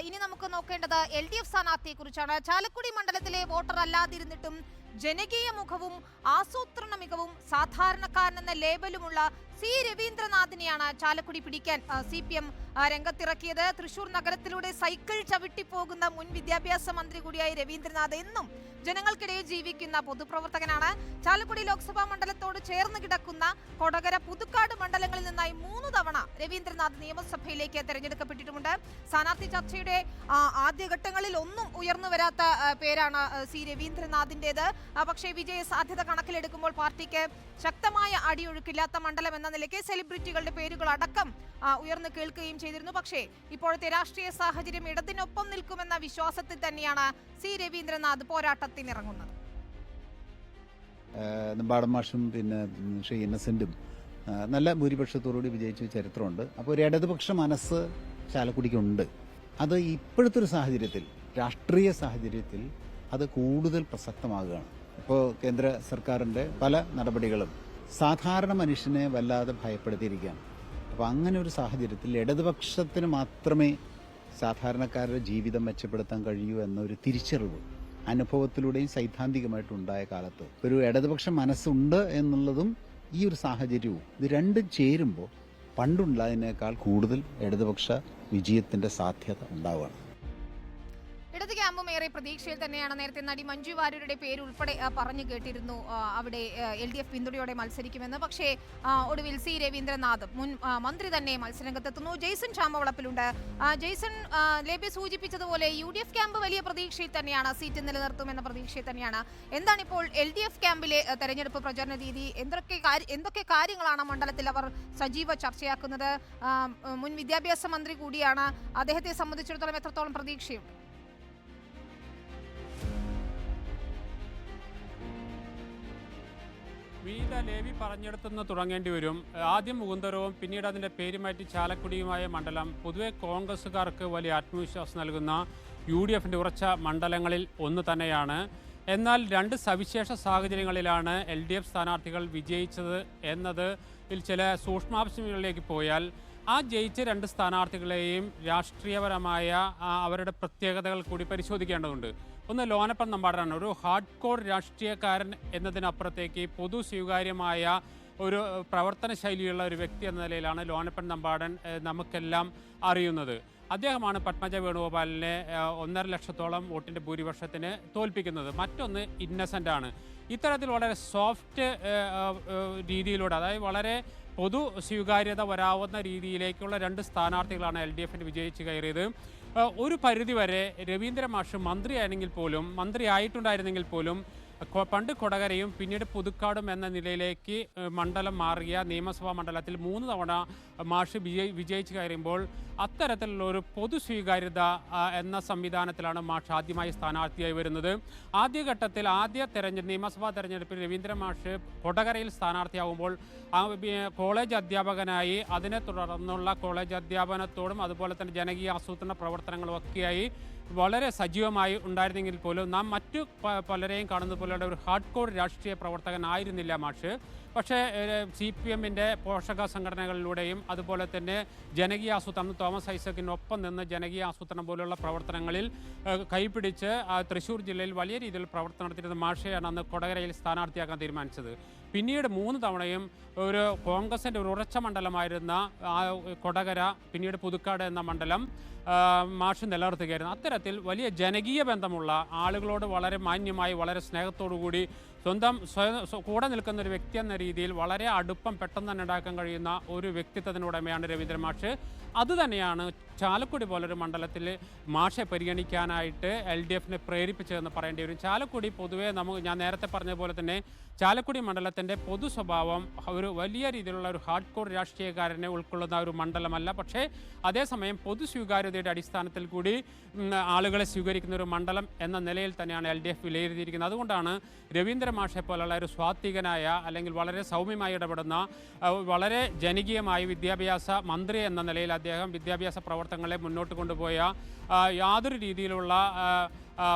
ഇനി നമുക്ക് നോക്കേണ്ടത് എൽ ഡി എഫ് സ്ഥാനാർത്ഥിയെ കുറിച്ചാണ് ചാലക്കുടി മണ്ഡലത്തിലെ വോട്ടർ അല്ലാതിരുന്നിട്ടും ജനകീയ മുഖവും ആസൂത്രണ മികവും സാധാരണക്കാരനെന്ന ലേബലുമുള്ള സി രവീന്ദ്രനാഥിനെയാണ് ചാലക്കുടി പിടിക്കാൻ സി പി എം രംഗത്തിറക്കിയത്. തൃശൂർ നഗരത്തിലൂടെ സൈക്കിൾ ചവിട്ടി പോകുന്ന മുൻ വിദ്യാഭ്യാസ മന്ത്രി കൂടിയായ രവീന്ദ്രനാഥ് എന്നും ജനങ്ങൾക്കിടയിൽ ജീവിക്കുന്ന പൊതുപ്രവർത്തകനാണ്. ചാലക്കുടി ലോക്സഭാ മണ്ഡലത്തോട് ചേർന്ന് കിടക്കുന്ന കൊടകര പുതുക്കാട് മണ്ഡലങ്ങളിൽ നിന്നായി മൂന്ന് തവണ രവീന്ദ്രനാഥ് നിയമസഭയിലേക്ക് തെരഞ്ഞെടുക്കപ്പെട്ടിട്ടുമുണ്ട്. സ്ഥാനാർത്ഥി ചർച്ചയുടെ ആദ്യഘട്ടങ്ങളിൽ ഒന്നും ഉയർന്നു വരാത്ത പേരാണ് സി രവീന്ദ്രനാഥിന്റെത് പക്ഷേ വിജയ സാധ്യത കണക്കിലെടുക്കുമ്പോൾ പാർട്ടിക്ക് ശക്തമായ അടിയൊഴുക്കില്ലാത്ത മണ്ഡലം എന്ന നിലയ്ക്ക് സെലിബ്രിറ്റികളുടെ ആ, ഉയർന്നു കേൾക്കുകയും ചെയ്തിരുന്നു. പക്ഷേ ഇപ്പോഴത്തെ രാഷ്ട്രീയ സാഹചര്യം ഇടതിനൊപ്പം നിൽക്കുമെന്ന വിശ്വാസത്തിൽ തന്നെയാണ് സി രവീന്ദ്രനാഥ് പോരാട്ടത്തിനിറങ്ങുന്നത്. മാഷും പിന്നെ ശ്രീ ഇന്നസെന്റും നല്ല ഭൂരിപക്ഷത്തോടുകൂടി വിജയിച്ച ചരിത്രമുണ്ട്. അപ്പോൾ ഒരു ഇടതുപക്ഷ മനസ്സ് ചാലക്കുടിക്കുണ്ട്. അത് ഇപ്പോഴത്തെ ഒരു സാഹചര്യത്തിൽ രാഷ്ട്രീയ സാഹചര്യത്തിൽ അത് കൂടുതൽ പ്രസക്തമാകുകയാണ്. ഇപ്പോൾ കേന്ദ്ര സർക്കാരിന്റെ പല നടപടികളും സാധാരണ മനുഷ്യനെ വല്ലാതെ ഭയപ്പെടുത്തിയിരിക്കുകയാണ്. അപ്പോൾ അങ്ങനെ ഒരു സാഹചര്യത്തിൽ ഇടതുപക്ഷത്തിന് മാത്രമേ സാധാരണക്കാരുടെ ജീവിതം മെച്ചപ്പെടുത്താൻ കഴിയൂ എന്നൊരു തിരിച്ചറിവ് അനുഭവത്തിലൂടെയും സൈദ്ധാന്തികമായിട്ടുണ്ടായ കാലത്ത് ഒരു ഇടതുപക്ഷ മനസ്സുണ്ട് എന്നുള്ളതും ഈ ഒരു സാഹചര്യവും ഇത് രണ്ടും ചേരുമ്പോൾ പണ്ടുണ്ടായതിനേക്കാൾ കൂടുതൽ ഇടതുപക്ഷ വിജയത്തിന്റെ സാധ്യത ഉണ്ടാവുകയാണ്. ഏറെ പ്രതീക്ഷയിൽ തന്നെയാണ് നേരത്തെ നടി മഞ്ജു വാര്യരുടെ പേര് ഉൾപ്പെടെ പറഞ്ഞു കേട്ടിരുന്നു. അവിടെ എൽ ഡി എഫ് പിന്തുണയോടെ മത്സരിക്കുമെന്ന്. പക്ഷേ ഒടുവിൽ സി രവീന്ദ്രനാഥ് മുൻ മന്ത്രി തന്നെ മത്സരരംഗത്തെത്തുന്നു. ജെയ്സൺ ചാമവളപ്പിലുണ്ട്. ജെയ്സൺ ലേബി സൂചിപ്പിച്ചതുപോലെ യു ഡി എഫ് ക്യാമ്പ് വലിയ പ്രതീക്ഷയിൽ തന്നെയാണ് സീറ്റ് നിലനിർത്തുമെന്ന പ്രതീക്ഷയിൽ തന്നെയാണ്. എന്താണിപ്പോൾ എൽ ഡി എഫ് ക്യാമ്പിലെ തെരഞ്ഞെടുപ്പ് പ്രചരണ രീതി? എന്തൊക്കെ എന്തൊക്കെ കാര്യങ്ങളാണ് മണ്ഡലത്തിൽ അവർ സജീവ ചർച്ചയാക്കുന്നത്? മുൻ വിദ്യാഭ്യാസ മന്ത്രി കൂടിയാണ്. അദ്ദേഹത്തെ സംബന്ധിച്ചിടത്തോളം എത്രത്തോളം പ്രതീക്ഷയുണ്ട്? വിനീത ലേവി പറഞ്ഞെടുത്തുനിന്ന് തുടങ്ങേണ്ടി വരും. ആദ്യം മുകുന്ദരവും പിന്നീട് അതിന്റെ പേര് മാറ്റി ചാലക്കുടിയുമായ മണ്ഡലം. പൊതുവെ കോൺഗ്രസ്സുകാർക്ക് വലിയ ആത്മവിശ്വാസം നൽകുന്ന യു ഡി എഫിന്റെ ഉറച്ച മണ്ഡലങ്ങളിൽ ഒന്ന് തന്നെയാണ്. എന്നാൽ രണ്ട് സവിശേഷ സാഹചര്യങ്ങളിലാണ് എൽ ഡി എഫ് സ്ഥാനാർത്ഥികൾ വിജയിച്ചത് എന്നത്. ഇതിൽ ചില സൂക്ഷ്മാംശങ്ങളിലേക്ക് പോയാൽ ആ ജയിച്ച രണ്ട് സ്ഥാനാർത്ഥികളെയും രാഷ്ട്രീയപരമായ അവരുടെ പ്രത്യേകതകൾ കൂടി പരിശോധിക്കേണ്ടതുണ്ട്. ഒന്ന് ലോനപ്പൻ നമ്പാടാണ് ഒരു ഹാർഡ് കോർ രാഷ്ട്രീയക്കാരൻ എന്നതിനപ്പുറത്തേക്ക് പൊതു സ്വീകാര്യമായ ഒരു പ്രവർത്തന ശൈലിയുള്ള ഒരു വ്യക്തി എന്ന നിലയിലാണ് ലോനപ്പൻ നമ്പാടൻ നമുക്കെല്ലാം അറിയുന്നത്. അദ്ദേഹമാണ് പത്മജ വേണുഗോപാലിനെ ഒന്നര ലക്ഷത്തോളം വോട്ടിന്റെ ഭൂരിപക്ഷത്തിന് തോൽപ്പിക്കുന്നത്. മറ്റൊന്ന് ഇന്നസെന്റ് ആണ്. ഇത്തരത്തിൽ വളരെ സോഫ്റ്റ് രീതിയിലൂടെ അതായത് വളരെ പൊതു സ്വീകാര്യത വരാവുന്ന രീതിയിലേക്കുള്ള രണ്ട് സ്ഥാനാർത്ഥികളാണ് എൽ ഡി എഫിന് വിജയിച്ച് കയറിയത്. ഒരു പരിധിവരെ രവീന്ദ്ര മാഷ് മന്ത്രിയാണെങ്കിൽ പോലും മന്ത്രിയായിട്ടുണ്ടായിരുന്നെങ്കിൽ പോലും പണ്ട് കൊടകരയും പിന്നീട് പുതുക്കാടും എന്ന നിലയിലേക്ക് മണ്ഡലം മാറിയ നിയമസഭാ മണ്ഡലത്തിൽ മൂന്ന് തവണ മാഷ് വിജയി വിജയിച്ച് കയറുമ്പോൾ അത്തരത്തിലുള്ള ഒരു പൊതു സ്വീകാര്യത എന്ന സംവിധാനത്തിലാണ് മാഷ് ആദ്യമായി സ്ഥാനാർത്ഥിയായി വരുന്നത്. ആദ്യഘട്ടത്തിൽ ആദ്യ തെരഞ്ഞെടുപ്പ് നിയമസഭാ തെരഞ്ഞെടുപ്പിൽ രവീന്ദ്ര മാഷ് കൊടകരയിൽ സ്ഥാനാർത്ഥിയാകുമ്പോൾ ആ, കോളേജ് അധ്യാപകനായി അതിനെ തുടർന്നുള്ള കോളേജ് അധ്യാപനത്തോടും അതുപോലെ തന്നെ ജനകീയ ആസൂത്രണ പ്രവർത്തനങ്ങളും ഒക്കെയായി വളരെ സജീവമായി ഉണ്ടായിരുന്നെങ്കിൽ പോലും നാം മറ്റു പലരെയും കാണുന്നത് പോലെയുള്ള ഒരു ഹാർഡ് കോർ രാഷ്ട്രീയ പ്രവർത്തകനായിരുന്നില്ല മാഷ്. പക്ഷേ സി പി എമ്മിന്റെ പോഷക സംഘടനകളിലൂടെയും അതുപോലെ തന്നെ ജനകീയ ആസൂത്രണം തോമസ് ഐസക്കിനൊപ്പം നിന്ന് ജനകീയ ആസൂത്രണം പോലുള്ള പ്രവർത്തനങ്ങളിൽ കൈപിടിച്ച് തൃശ്ശൂർ ജില്ലയിൽ വലിയ രീതിയിൽ പ്രവർത്തനം നടത്തിയിരുന്ന മാഷയാണ് അന്ന് കൊടകരയിൽ സ്ഥാനാർത്ഥിയാക്കാൻ തീരുമാനിച്ചത്. പിന്നീട് മൂന്ന് തവണയും ഒരു കോൺഗ്രസിന്റെ ഒരു ഉറച്ച മണ്ഡലമായിരുന്ന കൊടകര പിന്നീട് പുതുക്കാട് എന്ന മണ്ഡലം മാഷ് നിലനിർത്തുകയായിരുന്നു. അത്തരത്തിൽ വലിയ ജനകീയ ബന്ധമുള്ള ആളുകളോട് വളരെ മാന്യമായി വളരെ സ്നേഹത്തോടു കൂടി സ്വന്തം കൂടെ നിൽക്കുന്ന ഒരു വ്യക്തി എന്ന രീതിയിൽ വളരെ അടുപ്പം പെട്ടെന്ന് തന്നെ ഉണ്ടാക്കാൻ കഴിയുന്ന ഒരു വ്യക്തിത്വത്തിനുടമയാണ് രവീന്ദ്രൻ മാഷ്. അതുതന്നെയാണ് ചാലക്കുടി പോലൊരു മണ്ഡലത്തിൽ മാഷെ പരിഗണിക്കാനായിട്ട് എൽ ഡി എഫിനെ പ്രേരിപ്പിച്ചതെന്ന് പറയേണ്ടി വരും. ചാലക്കുടി പൊതുവേ നമുക്ക് ഞാൻ നേരത്തെ പറഞ്ഞ പോലെ തന്നെ ചാലക്കുടി മണ്ഡലത്തിന്റെ പൊതു സ്വഭാവം ഒരു വലിയ രീതിയിലുള്ള ഒരു ഹാർഡ് കോർ രാഷ്ട്രീയക്കാരനെ ഉൾക്കൊള്ളുന്ന ഒരു മണ്ഡലമല്ല. പക്ഷേ അതേസമയം പൊതു സ്വീകാര്യതയുടെ അടിസ്ഥാനത്തിൽ കൂടി ആളുകളെ സ്വീകരിക്കുന്ന ഒരു മണ്ഡലം എന്ന നിലയിൽ തന്നെയാണ് എൽ ഡി എഫ് വിലയിരുത്തിയിരിക്കുന്നത്. അതുകൊണ്ടാണ് രവീന്ദ്ര മാഷെ പോലുള്ള ഒരു സ്വാത്വികനായ അല്ലെങ്കിൽ വളരെ സൗമ്യമായി ഇടപെടുന്ന വളരെ ജനകീയമായി വിദ്യാഭ്യാസ മന്ത്രി എന്ന നിലയിൽ അദ്ദേഹം വിദ്യാഭ്യാസ പ്രവർത്തനങ്ങളെ മുന്നോട്ട് കൊണ്ടുപോയ യാതൊരു രീതിയിലുള്ള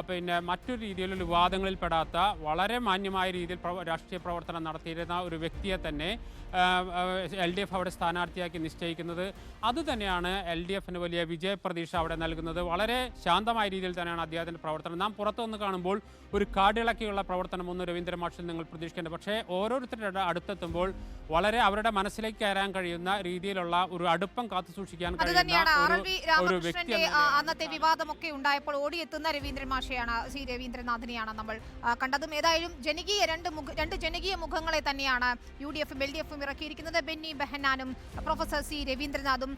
പിന്നെ മറ്റു രീതിയിലുള്ള വിവാദങ്ങളിൽ പെടാത്ത വളരെ മാന്യമായ രീതിയിൽ രാഷ്ട്രീയ പ്രവർത്തനം നടത്തിയിരുന്ന ഒരു വ്യക്തിയെ തന്നെ എൽ ഡി എഫ് അവിടെ സ്ഥാനാർത്ഥിയാക്കി നിശ്ചയിക്കുന്നത്. അതുതന്നെയാണ് എൽ ഡി എഫിന് വലിയ വിജയപ്രതീക്ഷ അവിടെ നൽകുന്നത്. വളരെ ശാന്തമായ രീതിയിൽ തന്നെയാണ് അദ്ദേഹത്തിന്റെ പ്രവർത്തനം. നാം പുറത്തുനിന്ന് കാണുമ്പോൾ ഒരു കാടിളക്കിയുള്ള പ്രവർത്തനം ഒന്ന് രവീന്ദ്ര മാഷിൽ നിങ്ങൾ പ്രതീക്ഷിക്കേണ്ടത് പക്ഷേ ഓരോരുത്തരുടെ അടുത്തെത്തുമ്പോൾ വളരെ അവരുടെ മനസ്സിലേക്ക് കയറാൻ കഴിയുന്ന രീതിയിലുള്ള ഒരു അടുപ്പം കാത്തു സൂക്ഷിക്കാൻ കഴിയുന്ന ഒരു- വ്യക്തി അന്നത്തെ വിവാദമൊക്കെ ഉണ്ടായപ്പോൾ ഓടിയെത്തുന്ന രവീന്ദ്രൻ മാഷയാണ് സി രവീന്ദ്രനാഥിനെയാണ് നമ്മൾ കണ്ടതും. ഏതായാലും ജനകീയ രണ്ട് രണ്ട് ജനകീയ മുഖങ്ങളെ തന്നെയാണ് യു ഡി എഫും എൽ ഡി എഫും ഇറക്കിയിരിക്കുന്നത്. ബെന്നി ബെഹനാനും പ്രൊഫസർ സി രവീന്ദ്രനാഥും.